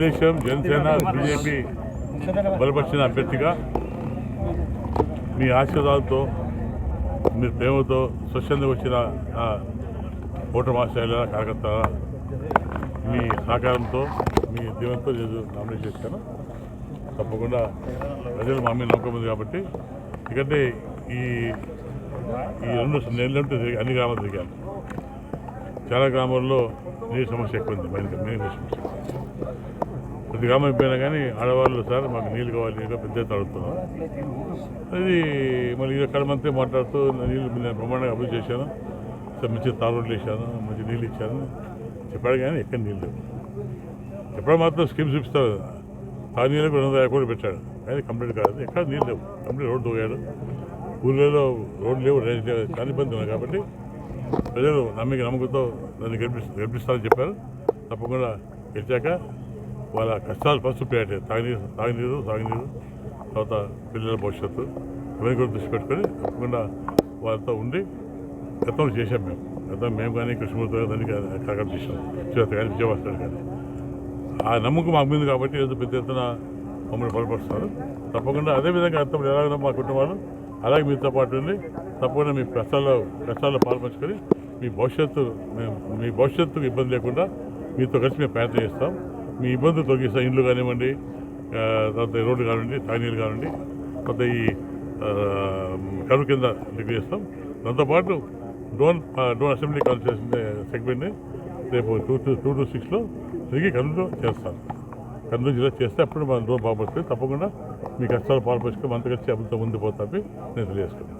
Telugu Desam Janasena BJP బలపరిచిన అభ్యర్థిగా మీ ఆశీర్వాదంతో మీ ప్రేమతో స్వచ్ఛందంగా వచ్చిన ఓటర్ మాస్టర్ల కార్యకర్తల మీ సహకారంతో మీ దీవెనతో నేను నామినేట్ చేశాను. తప్పకుండా ప్రజలు మా మీద నమ్మకం ఉంది కాబట్టి ఎందుకంటే ఈ ఈ రెండు నెలలంటే అన్ని గ్రామాలు తిరిగాను. చాలా గ్రామాల్లో నీరు సమస్య ఎక్కువ ఉంది మెయిన్ మెయిన్ సమస్య. ప్రతి గ్రామం అయిపోయినా కానీ ఆడవాళ్ళు సార్ మాకు నీళ్ళు కావాలి ఇంకా పెద్ద అడుగుతున్నాం. అది మళ్ళీ ఇక్కడ మంత్రి మాట్లాడుతూ నీళ్ళు నేను బ్రహ్మాండంగా అభివృద్ధి చేశాను. సార్ మంచి తారు రోడ్లు వేసాను మంచి నీళ్ళు ఇచ్చాను. చెప్పాడు కానీ ఎక్కడ నీళ్ళు లేవు. ఎప్పుడు మాత్రం స్కీమ్స్ చూపిస్తారు. తాగు నీళ్ళకి రెండు వందల కోట్లు పెట్టాడు. కానీ కంప్లీట్ కాదు ఎక్కడ నీళ్ళు లేవు. కంప్లీట్ రోడ్డు తోగాడు. ఊళ్ళలో రోడ్లు లేవు డ్రైనేజ్ లేవు చాలా ఇబ్బంది ఉన్నాయి కాబట్టి ప్రజలు నమ్మిక నమ్మకంతో నన్ను గెలిపి గెలిపిస్తారని చెప్పారు. తప్పకుండా గెలిచాక వాళ్ళ కష్టాలు ఫస్ట్ ప్రియారిటీ. తాగునీరు తాగునీరు సాగునీరు తర్వాత పిల్లల భవిష్యత్తు. ఇవన్నీ కూడా దృష్టి పెట్టుకొని తప్పకుండా వాళ్ళతో ఉండి గతం చేశాం మేము. గతం మేము కానీ కృష్ణమూర్తి కానీ కాకర చేసాం చేత కానీ విజయవాడ కానీ ఆ నమ్మకం మాకు మీద కాబట్టి ఏదో పెద్ద ఎత్తున మమ్మల్ని బలపరుస్తారు. తప్పకుండా అదేవిధంగా అర్థం ఎలాగైనా మా కుటుంబాలు అలాగే మీతో పాటు ఉండి తప్పకుండా మీ కష్టాల్లో కష్టాల్లో పాల్పంచుకొని మీ భవిష్యత్తు మేము మీ భవిష్యత్తుకు ఇబ్బంది లేకుండా మీతో కలిసి మేము ప్రయత్నం చేస్తాం. మీ ఇబ్బందులు తొలగిస్తాం ఇండ్లు కానివ్వండి తర్వాత ఈ రోడ్డు కానివ్వండి తాగునీరు కానివ్వండి తర్వాత ఈ కరువు కింద డిగ్రీ చేస్తాం. దాంతోపాటు drone drone drone assembly constitution సెగ్మెంట్ని రేపు టూ టూ టూ టూ సిక్స్లో తిరిగి కర్నూలు చేస్తాను కర్నూలు జిల్లా చేస్తే అప్పుడు మన డోన్ బాగుపడుతుంది తప్పకుండా మీ కష్టాలు పాల్పంచుకొని మనతో కలిసి అభివృద్ధి ముందు పోతాపి నేను తెలియజేసుకున్నాను